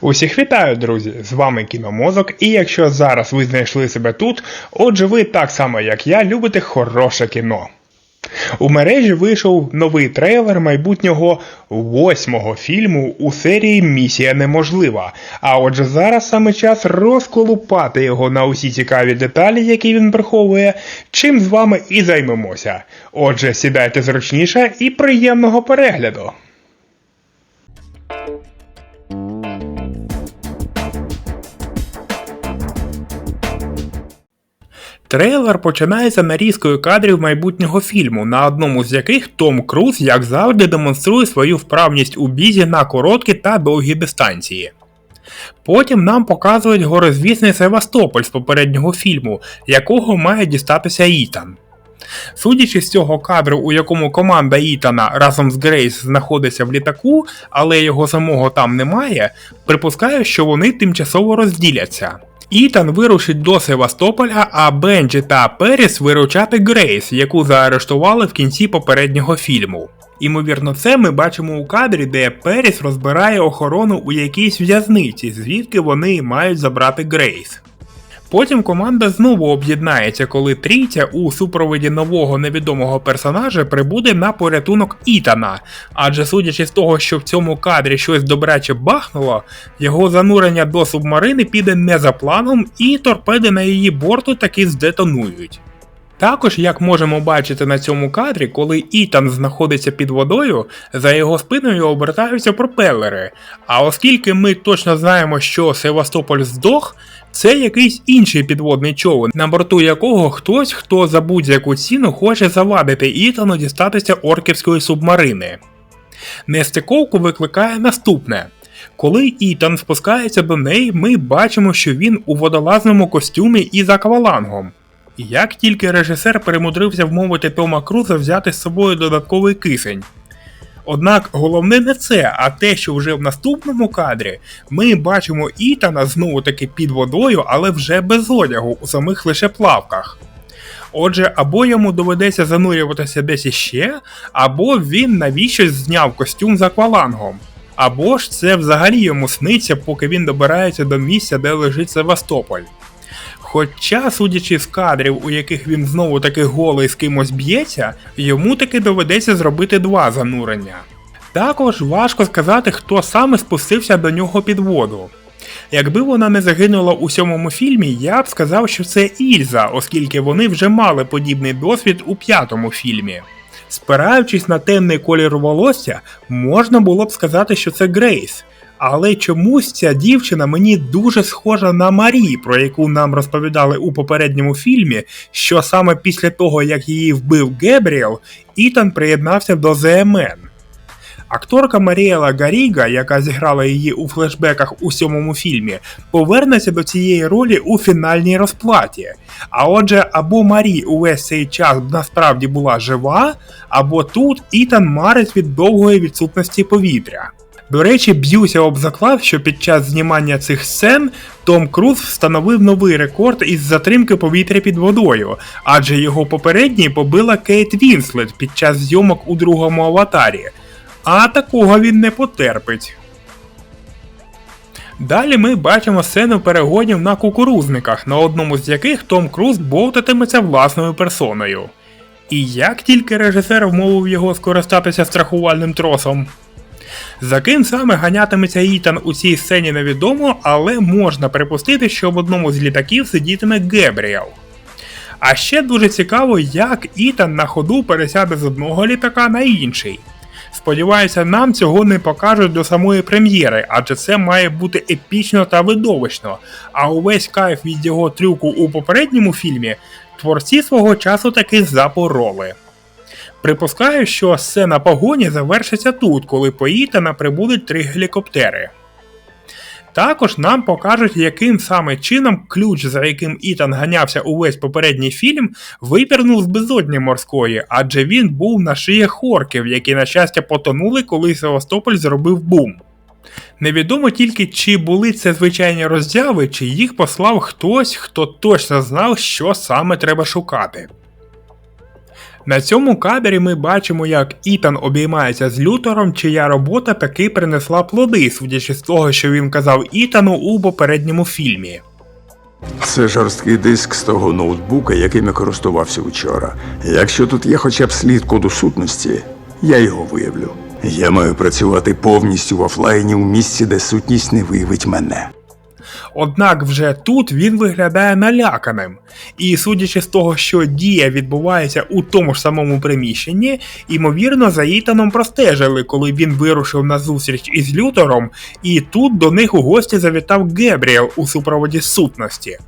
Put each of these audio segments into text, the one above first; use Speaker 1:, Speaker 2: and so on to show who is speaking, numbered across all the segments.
Speaker 1: Усіх вітаю, друзі! З вами Кіномозок, і якщо зараз ви знайшли себе тут, отже ви так само як я любите хороше кіно. У мережі вийшов новий трейлер майбутнього восьмого фільму у серії Місія Неможлива. А отже, зараз саме час розколупати його на усі цікаві деталі, які він приховує, чим з вами і займемося. Отже, сідайте зручніше і приємного перегляду. Трейлер починається нарізкою кадрів майбутнього фільму, на одному з яких Том Круз, як завжди, демонструє свою вправність у бізі на короткі та довгі дистанції. Потім нам показують горозвісний Севастополь з попереднього фільму, якого має дістатися Ітан. Судячи з цього кадру, у якому команда Ітана разом з Грейс знаходиться в літаку, але його самого там немає, припускаю, що вони тимчасово розділяться. Ітан вирушить до Севастополя, а Бенджі та Періс виручати Грейс, яку заарештували в кінці попереднього фільму. Імовірно, це ми бачимо у кадрі, де Періс розбирає охорону у якійсь в'язниці, звідки вони мають забрати Грейс. Потім команда знову об'єднається, коли трійця у супроводі нового невідомого персонажа прибуде на порятунок Ітана. Адже судячи з того, що в цьому кадрі щось добряче бахнуло, його занурення до субмарини піде не за планом, і торпеди на її борту таки здетонують. Також, як можемо бачити на цьому кадрі, коли Ітан знаходиться під водою, за його спиною обертаються пропелери. А оскільки ми точно знаємо, що Севастополь здох, це якийсь інший підводний човен, на борту якого хтось, хто за будь-яку ціну хоче завадити Ітану дістатися орківської субмарини. Нестиковку викликає наступне. Коли Ітан спускається до неї, ми бачимо, що він у водолазному костюмі і з Як тільки режисер перемудрився вмовити Тома Круза взяти з собою додатковий кисень. Однак головне не це, а те, що вже в наступному кадрі ми бачимо Ітана знову таки під водою, але вже без одягу, у самих лише плавках. Отже, або йому доведеться занурюватися десь іще, або він навіщось зняв костюм з аквалангом. Або ж це взагалі йому сниться, поки він добирається до місця, де лежить Севастополь. Хоча, судячи з кадрів, у яких він знову таки голий з кимось б'ється, йому таки доведеться зробити два занурення. Також важко сказати, хто саме спустився до нього під воду. Якби вона не загинула у сьомому фільмі, я б сказав, що це Ільза, оскільки вони вже мали подібний досвід у п'ятому фільмі. Спираючись на темний колір волосся, можна було б сказати, що це Грейс. Але чомусь ця дівчина мені дуже схожа на Марі, про яку нам розповідали у попередньому фільмі, що саме після того, як її вбив Гебріел, Ітан приєднався до ЗМН. Акторка Маріела Гаріга, яка зіграла її у флешбеках у сьомому фільмі, повернеться до цієї ролі у фінальній розплаті. А отже, або Марі увесь цей час насправді була жива, або тут Ітан марить від довгої відсутності повітря. До речі, б'юся об заклад, що під час знімання цих сцен Том Круз встановив новий рекорд із затримки повітря під водою, адже його попередній побила Кейт Вінслет під час зйомок у другому аватарі. А такого він не потерпить. Далі ми бачимо сцену перегонів на кукурузниках, на одному з яких Том Круз бовтатиметься власною персоною. І як тільки режисер вмовив його скористатися страхувальним тросом. За ким саме ганятиметься Ітан у цій сцені невідомо, але можна припустити, що в одному з літаків сидітиме Гебріел. А ще дуже цікаво, як Ітан на ходу пересяде з одного літака на інший. Сподіваюся, нам цього не покажуть до самої прем'єри, адже це має бути епічно та видовищно. А увесь кайф від його трюку у попередньому фільмі творці свого часу таки запороли. Припускаю, що сцена погоні завершиться тут, коли по Ітана прибудуть три гелікоптери. Також нам покажуть, яким саме чином ключ, за яким Ітан ганявся увесь попередній фільм, випірнув з безодні морської, адже він був на шиях хорків, які, на щастя, потонули, коли Севастополь зробив бум. Невідомо тільки, чи були це звичайні роздяви, чи їх послав хтось, хто точно знав, що саме треба шукати. На цьому кадрі ми бачимо, як Ітан обіймається з Лютером, чия робота таки принесла плоди, судячи з того, що він казав Ітану у попередньому фільмі.
Speaker 2: Це жорсткий диск з того ноутбука, яким я користувався вчора. Якщо тут є хоча б слід коду сутності, я його виявлю. Я маю працювати повністю в офлайні у місці, де сутність не виявить мене.
Speaker 1: Однак вже тут він виглядає наляканим. І судячи з того, що дія відбувається у тому ж самому приміщенні, ймовірно, за Ітаном простежили, коли він вирушив на зустріч із Лютером, і тут до них у гості завітав Гебріел у супроводі сутності.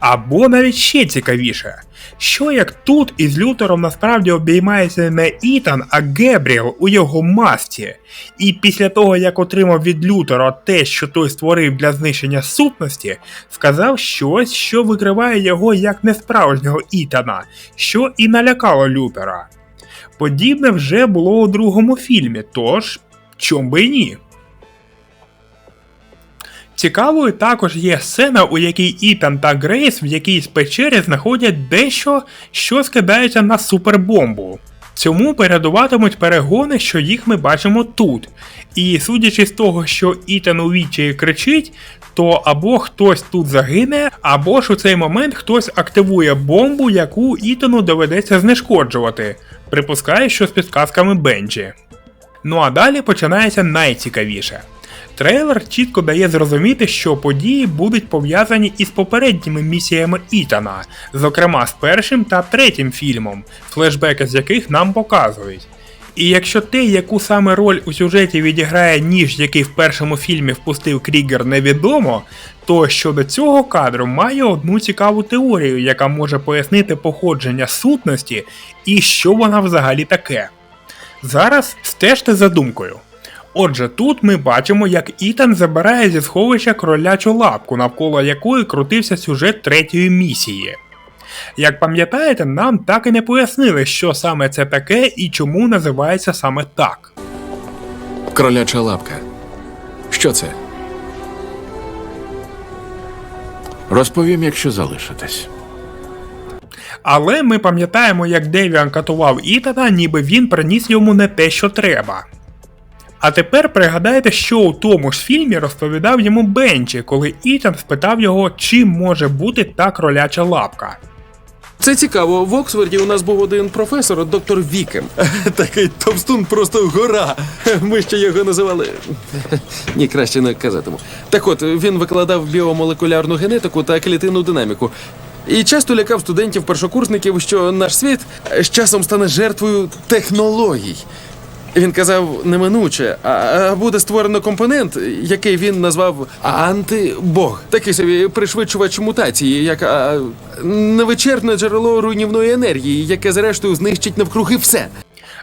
Speaker 1: Або навіть ще цікавіше, що як тут із Лютером насправді обіймається не Ітан, а Гебріел у його масті, і після того як отримав від Лютера те, що той створив для знищення сутності, сказав щось, що викриває його як несправжнього Ітана, що і налякало Лютера. Подібне вже було у другому фільмі, тож чом би і ні. Цікавою також є сцена, у якій Ітан та Грейс в якійсь печері знаходять дещо, що скидається на супербомбу. Цьому передуватимуть перегони, що їх ми бачимо тут. І судячи з того, що Ітан у відчаї кричить, то або хтось тут загине, або ж у цей момент хтось активує бомбу, яку Ітану доведеться знешкоджувати. Припускаю, що з підказками Бенджі. Ну а далі починається найцікавіше. Трейлер чітко дає зрозуміти, що події будуть пов'язані із попередніми місіями Ітана, зокрема з першим та третім фільмом, флешбеки з яких нам показують. І якщо те, яку саме роль у сюжеті відіграє ніж, який в першому фільмі впустив Крігер, невідомо, то щодо цього кадру має одну цікаву теорію, яка може пояснити походження сутності і що вона взагалі таке. Зараз стежте за думкою. Отже, тут ми бачимо, як Ітан забирає зі сховища кролячу лапку, навколо якої крутився сюжет третьої місії. Як пам'ятаєте, нам так і не пояснили, що саме це таке і чому називається саме так.
Speaker 3: Кроляча лапка. Що це? Розповім, якщо залишитесь.
Speaker 1: Але ми пам'ятаємо, як Девіан катував Ітана, ніби він приніс йому не те, що треба. А тепер пригадайте, що у тому ж фільмі розповідав йому Бенчі, коли Ітан спитав його, чим може бути та кроляча лапка.
Speaker 4: Це цікаво. В Оксфорді у нас був один професор, доктор Вікем. Такий товстун просто гора. Ми ще його називали. Ні, краще не казатиму. Так от, він викладав біомолекулярну генетику та клітинну динаміку. І часто лякав студентів-першокурсників, що наш світ з часом стане жертвою технологій. Він казав неминуче, а- буде створено компонент, який він назвав антибог. Такий собі пришвидшувач мутації, як а, невичерпне джерело руйнівної енергії, яке зрештою знищить навкруги все.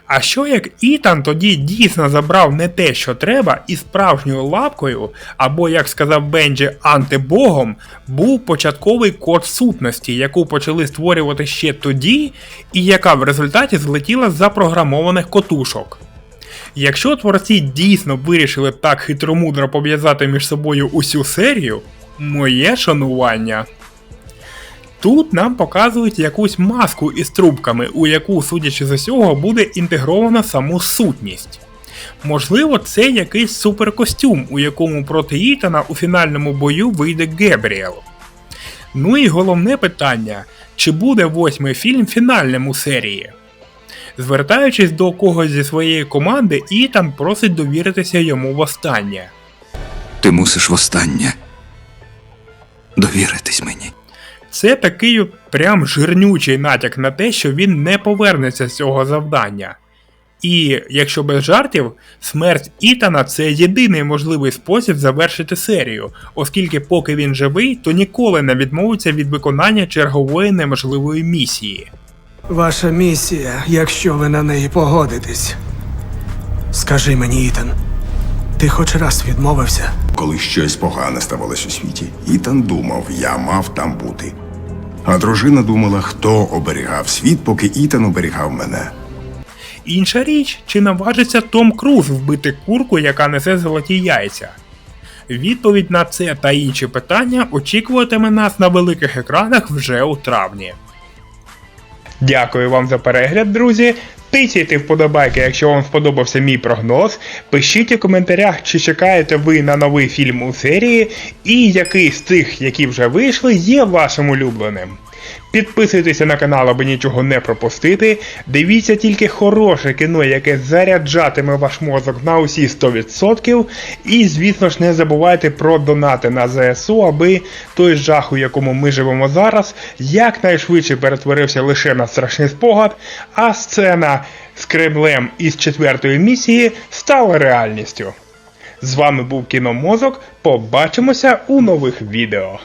Speaker 1: А що як Ітан тоді дійсно забрав не те, що треба, і справжньою лапкою, або, як сказав Бенджі, антибогом, був початковий код сутності, яку почали створювати ще тоді, і яка в результаті злетіла з запрограмованих котушок. Якщо творці дійсно вирішили так хитромудро пов'язати між собою усю серію, моє шанування. Тут нам показують якусь маску із трубками, у яку, судячи з усього, буде інтегрована саму сутність. Можливо, це якийсь суперкостюм, у якому проти Ітана у фінальному бою вийде Гебріел. Ну і головне питання: чи буде восьмий фільм фінальним у серії? Звертаючись до когось зі своєї команди, Ітан просить довіритися йому востаннє.
Speaker 2: Ти мусиш востаннє довіритись мені.
Speaker 1: Це такий прям жирнючий натяк на те, що він не повернеться з цього завдання. І, якщо без жартів, смерть Ітана це єдиний можливий спосіб завершити серію, оскільки поки він живий, то ніколи не відмовиться від виконання чергової неможливої місії.
Speaker 5: Ваша місія, якщо ви на неї погодитесь. Скажи мені, Ітан, ти хоч раз відмовився?
Speaker 2: Коли щось погане ставалось у світі, Ітан думав, я мав там бути. А дружина думала, хто оберігав світ, поки Ітан оберігав мене.
Speaker 1: Інша річ, чи наважиться Том Круз вбити курку, яка несе золоті яйця? Відповідь на це та інші питання очікуватиме нас на великих екранах вже у травні. Дякую вам за перегляд, друзі. Тицяйте вподобайки, якщо вам сподобався мій прогноз. Пишіть у коментарях, чи чекаєте ви на новий фільм у серії, і який з тих, які вже вийшли, є вашим улюбленим. Підписуйтеся на канал, аби нічого не пропустити. Дивіться тільки хороше кіно, яке заряджатиме ваш мозок на усі 100%. І, звісно ж, не забувайте про донати на ЗСУ, аби той жах, у якому ми живемо зараз, якнайшвидше перетворився лише на страшний спогад, а сцена з Кремлем із четвертої місії стала реальністю. З вами був Кіномозок. Побачимося у нових відео.